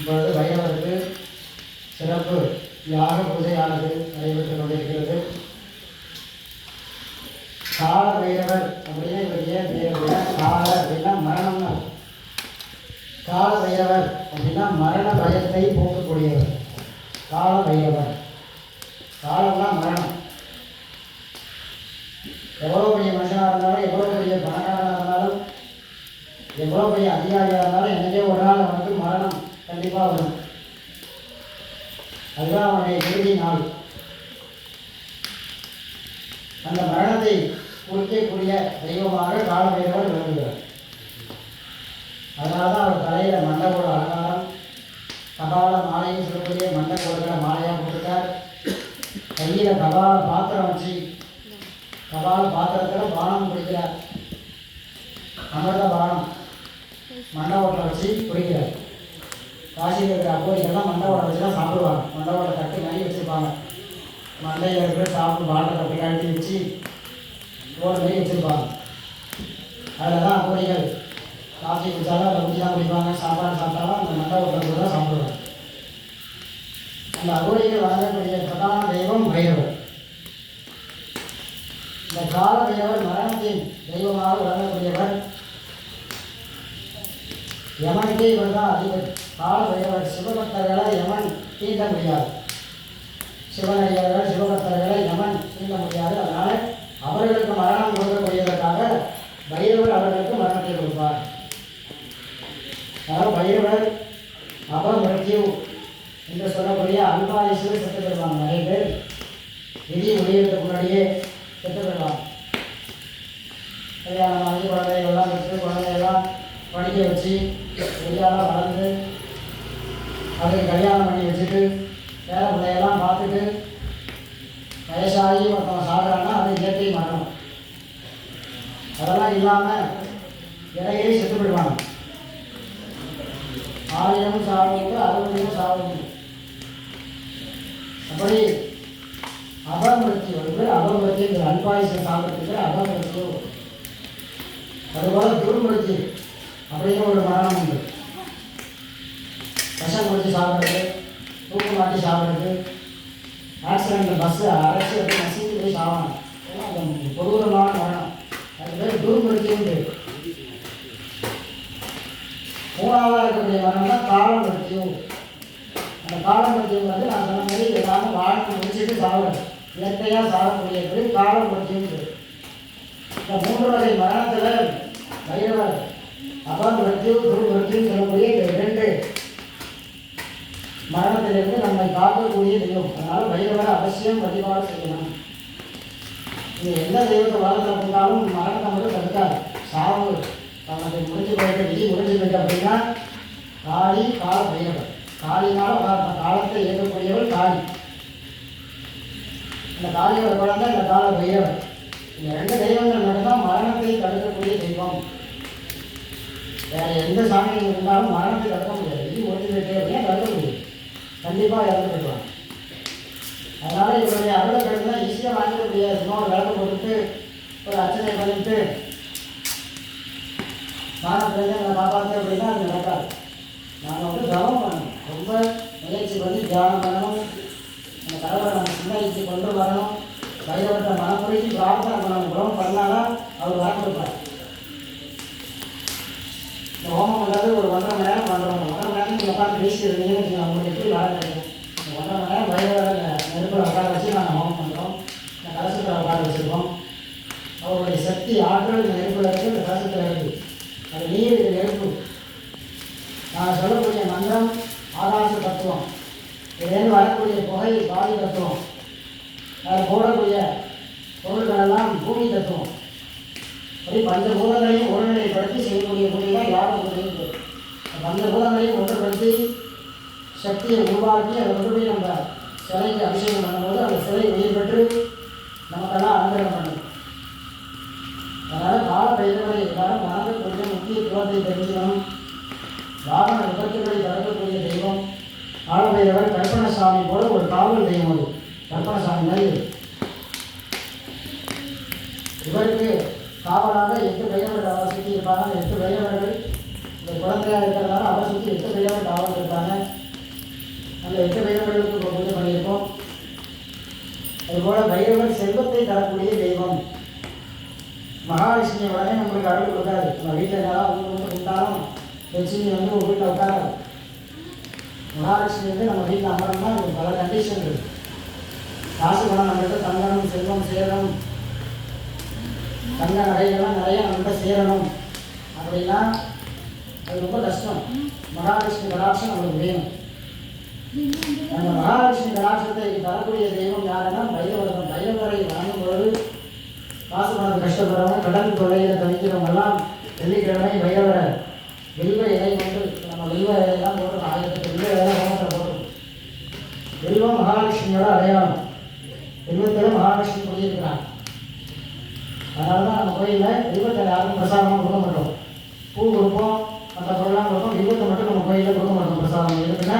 இப்பொழுது வைரவருக்கு சிறப்பு யாக பூஜையானது நடைபெற்று கொண்டிருக்கிறது. கால வைரவர் அப்படின்னு இவருடைய பேருடைய கால அப்படின்னா மரணம்னா கால வைரவர் அப்படின்னா மரண பயத்தை போக்கக்கூடியவர். கால வைரவர் காலம்னா மரணம். எவ்வளோ பெரிய மனுஷனாக இருந்தாலும் எவ்வளோ பெரிய பணக்காரனாக இருந்தாலும் எவ்வளோ பெரிய அதிகாரியாக இருந்தாலும் என்னைக்கே ஒரு நாள் அவனுக்கு மரணம். கண்டிப்பாக வரும். அதுதான் அவனுடைய இறுதி நாள். அந்த மரணத்தை குறிக்கக்கூடிய தெய்வமாக காலபைரவர் விளங்குகிறார். அதனால தான் அவர் தலையில் மண்டபோட அலங்காரம் கபால மாலையும் சொல்லக்கூடிய மண்டபோடுகிற மாலையாக போட்டிருக்கார். கையில் கபால பாத்திரம் வச்சு கபால பாத்திரத்தில் பானம் குடிக்கிறார். அமிர்த பானம் மண்டபத்தை வச்சு குடிக்கிறார். காசியில் இருக்கிற இதெல்லாம் மண்டபத்தை வச்சு தான் சாப்பிடுவாங்க. மண்டபத்தை தட்டு நிறைய வச்சுருப்பாங்க. மண்டையில் இருக்கிற சாப்பிட்டு வாழ்க்கை அப்படி கழட்டி வச்சு ஓட மாதிரி வச்சுருப்பாங்க. அதில் தான் அகோரிகள் காஃபி குடித்தாலும் அதை ஊற்றி தான் குடிப்பாங்க சாப்பாடு சாப்பிட்டாலும் அந்த மண்டபத்தில் கூட தான் சாப்பிடுவாங்க. அந்த அகோடிகள் வழங்கக்கூடிய பிரதான தெய்வம் பைரவர். இந்த கால தேவர் மரணத்தின் தெய்வமாக வழங்கக்கூடியவர் யமனுக்கே இவர் தான் அதிபர் கால பைரவர் சிவபக்தர்களை யமன் தீண்ட முடியாது. சிவனடியார்கள் சிவபக்தர்களை யமன் தீண்ட முடியாது. அதனால் அவர்களுக்கு மரணம் கொடுக்கக்கூடியதற்காக பைரவர் அவர்களுக்கு மரணத்தை கொடுப்பார். அதாவது பைரவர் அபமிருத்யு என்று சொல்லக்கூடிய அல்பாயுசில் செத்து பெறுவாங்க நிறைய பேர் விதி முடியறதுக்கு முன்னாடியே செத்து பெறுவாங்க கல்யாணம் ஆகி குழந்தைகள்லாம் பெற்று குழந்தைகள்லாம் படிக்க வச்சு பெரியாராக வளர்ந்து அதுக்கு கல்யாணம் பண்ணி வச்சுட்டு வேலை பிள்ளையெல்லாம் பார்த்துட்டு வயசாகி ஒருத்தவங்க சாகுறாங்கன்னா அதை இயற்கை மரணம் அதெல்லாம் இல்லாமல் இடையே செத்து விடுவாங்க ஆயிரம் சாவுண்டு அறுபதையும் சாவுண்டு அப்படி அபமிருத்தி வந்து அபமிருத்தி இந்த அன்பாயுச சாப்பிட்றதுக்கு அபமிருத்தியோ அதுபோல் துர்மிருத்தி அப்படிங்கிற ஒரு மரணம் உண்டு. சாப்பிட்றது தூக்கு மாட்டி சாப்பிட்றது ஆக்சிடென்ட் பஸ்ஸு அரைச்சி அப்படி நசிந்து போய் சாப்பிடணும் இதெல்லாம் கொடூரமான மரணம். அது பேர் துருமிருத்தியும் பேர் மூணாவதாக இருக்கக்கூடிய மரணம் தான் காலம் மிருத்தியும் அந்த காலம் மிருத்தியும் வந்து நான் சொன்ன மாதிரி எல்லாமே வாழ்க்கை முடிச்சுட்டு சாப்பிடணும் இயற்கையாக சாப்பிடக்கூடியது காலம் மிருத்தியும் பேர் இந்த மூன்று வகை மரணத்தில் பைரவர் அபம் மிருத்யு சொல்லக்கூடிய இந்த இரண்டு மரணத்திலிருந்து நம்மை காக்கக்கூடிய தெய்வம். அதனால் பைரவரை அவசியம் வழிபாடு செய்யணும். இது எந்த தெய்வத்தை வாழ்க்கை இருந்தாலும் மரணத்தை மட்டும் தடுக்காது. சாவு. தனக்கு முடிஞ்சு போயிட்டு விதி முடிஞ்சு போயிட்டு அப்படின்னா காளி கால பைரவர். காளினால வளர்த்த காலத்தை இயக்கக்கூடியவர் காளி. இந்த காளியோட குழந்தை இந்த கால பைரவர். இந்த ரெண்டு தெய்வங்கள் மட்டும்தான் மரணத்தை தடுக்கக்கூடிய தெய்வம். வேறு எந்த சாமியும் இருந்தாலும் மரணத்தை தடுக்க முடியாது. விதி முடிஞ்சு போயிட்டே அப்படின்னா தடுக்க முடியாது. கண்டிப்பாக இறந்துருக்கலாம். அதனால் இவருடைய அருளை கிடைச்சா ஈஸியாக வாங்கிட முடியாது. சும்மா ஒரு விளக்கம் போட்டுட்டு ஒரு அர்ச்சனை பண்ணிட்டு மாணவர்கள் எங்களை காப்பாற்று அப்படின்னா அது நடக்காது. நாங்கள் வந்து தவம் பண்ணணும். ரொம்ப முயற்சி பண்ணி தியானம் பண்ணணும். அந்த கடவுளை நம்ம சிந்தனைக்கு கொண்டு வரணும். பைரவத்தை மனப்புரிஞ்சு பிரார்த்தனை பண்ணணும். தவம் பண்ணாதான் அவர் வர இந்த ஹோமம் பண்ணது ஒரு ஒன்றரை மணி நேரம் பண்ணுறோம் ஒன்றரை மணி நேரம் நீங்கள் உட்காந்து பேசிட்டு இருந்தீங்கன்னு வச்சுக்கோங்க, எப்படி வர கிடைக்கும் இந்த ஒன்றரை மணி நெருப்பில் உட்கார வச்சு நாங்கள் ஹோமம் பண்ணுறோம் இந்த கலசத்தில் உட்கார வச்சுருக்கோம். அவருடைய சக்தி ஆற்றல் இந்த நெருப்பில் இருக்குது இந்த கலசத்தில் இருக்குது அது நீர் நெருப்பு. நான் சொல்லக்கூடிய மந்திரம் ஆகாச தத்துவம். இதுலேருந்து வரக்கூடிய புகை வாயு தத்துவம். அது போடக்கூடிய பொருட்கள் எல்லாம் பூமி தத்துவம். அப்படி பஞ்சபூதங்களையும் ஒருநிலைப்படுத்தி செய்யக்கூடிய பூமி தான் யாரும் பூஜைன்னு பேர். அந்த பஞ்சபூதங்களையும் ஒன்றுபடுத்தி சக்தியை உருவாக்கி அதை கொண்டு போய் நம்ம சிலைக்கு அபிஷேகம் பண்ணும்போது அந்த சிலை உயிர் பெற்று நமக்கெல்லாம் அனுகிரகம் பண்ணும். அதனால் கால பயிர்களை எல்லாரும் மனதை கொஞ்சம் முக்கியத்துவத்தை தெரிஞ்சுக்கணும். வாகன விபத்துகளை தடுக்கக்கூடிய தெய்வம் காலபைரவர் கற்பனசாமி போல ஒரு காவல் தெய்வம் அது. கற்பனசாமி மாதிரி இவருக்கு காவலாக எட்டு பைரவர்கள் சுற்றி இருப்பாங்க. எட்டு பைரவர்கள் குழந்தையாக இருக்கிறதால அவரை சுற்றி எட்டு பைரவர் காவல் இருப்பாங்க அந்த எட்டு பைரவர்களுக்கு பூஜை பண்ணியிருக்கோம். அதுபோல் பைரவன் செல்வத்தை தரக்கூடிய தெய்வம். மகாலட்சுமி உடனே நம்மளுக்கு அருள் கொடுக்காது. நம்ம வீட்டில் இருந்தாலும் அவங்க வந்து கொடுத்தாலும் லட்சுமி வந்து உங்கள் வீட்டில் உட்காராது. மகாலட்சுமி வந்து நம்ம வீட்டில் அமரம்னா அது பல கண்டிஷன் இருக்குது காசு பணம் நம்மகிட்ட தங்கணும் செல்வம் சேரணும். தங்க நகைகள்லாம் நிறைய நம்மகிட்ட சேரணும். அப்படின்னா அது ரொம்ப கஷ்டம். மகாலட்சுமி கடாட்சம் நம்மளுக்கு வேணும். அந்த மகாலட்சுமி கடாட்சத்தை தரக்கூடிய தெய்வம் யாருன்னா பைரவர் பைரவரை வணங்கும் பொழுது காசு பணத்து கஷ்டப்படுறவங்க கடன் தொல்லையில் தவிக்கிறவங்க எல்லாம் வெள்ளிக்கிழமை பைரவரை வில்வ இலை கொண்டு நம்ம வில்வ இலையெல்லாம் போட்டு ஆயிரத்தி வில்வ இலை ஹோமத்தில் போட்டு வில்வம் மகாலட்சுமியோட அடையாளம். வில்வத்தில் மகாலட்சுமி குடியிருக்கிறாங்க. அதனால தான் நம்ம கோயிலில் வில்வத்தை யாருக்கும் பிரசாதமாக கொடுக்க மாட்டோம். பூ கொடுப்போம். மற்ற பொருளாக இருக்கும். வில்வத்தை மட்டும் நம்ம கோயிலில் கொடுக்க மாட்டோம் பிரசாதம். எதுக்குன்னா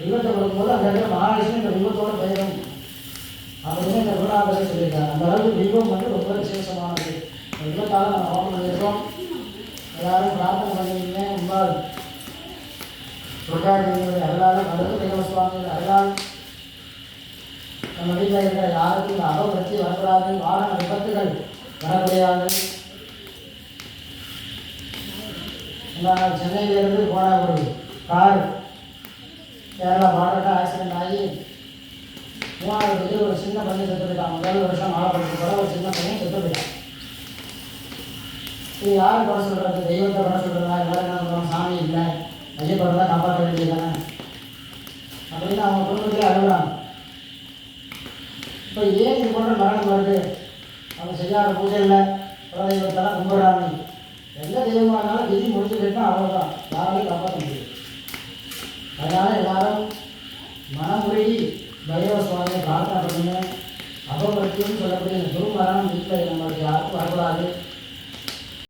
வில்வத்தை கொடுக்கும்போது அந்த இடத்துல மகாலட்சுமி இந்த வில்வத்தோட பயிரும். அப்படின்னு இந்த குருநாதரை சொல்லியிருக்காரு. அந்த அளவுக்கு வில்வம் வந்து ரொம்ப விசேஷமானது. இந்த நம்ம ஹோமம் பண்ணியிருக்கோம் எல்லாரும் பிரார்த்தனை பண்ணிருக்கீங்க உங்களால் துர்காதேவியுடைய அருளால் மருது தெய்வ சுவாமியுடைய அருளால் நம்ம வீட்டில் இருக்கிற யாருக்கும் இந்த அகப்பற்றி வரக்கூடாது. வாகன விபத்துகள் வரக்கூடாது நான் சென்னையிலேருந்து போன ஒரு கார் கேரளா பார்டருக்கு ஆக்சிடென்ட் ஆகி மூணாவது பேர் ஒரு சின்ன பையன் செத்து போயிட்டான். முதல் வருஷம் மாலை படிச்சு கூட ஒரு சின்ன பையன் செத்து போயிட்டான். இது யார் குறை சொல்கிறது தெய்வத்தை குறை சொல்கிறதா எல்லாரும் என்ன சொல்கிறோம் சாமி இல்லை. ஐயப்படம் தான் காப்பாற்ற வேண்டியதானே அப்படின்னு அவங்க குடும்பத்திலே அழுகுறாங்க. இப்போ ஏன் இது போன்ற மரணம் வருது? அவங்க செய்யாத பூஜை இல்லை. குலதெய்வத்தெல்லாம் கும்பிட்றாங்க. எந்த தெய்வமாக இருந்தாலும் விதி முடிஞ்சு போயிட்டா அவ்வளோதான் யாராலையும் காப்பாற்ற முடியும் அதனால் எல்லாரும் மனமுறையில் பைரவ சுவாமியை பிரார்த்தனை பண்ணுங்க. அபபக்தின்னு சொல்லக்கூடிய இந்த குரு மரணம் வீட்டில் நம்மளுக்கு யாருக்கும் வரக்கூடாது.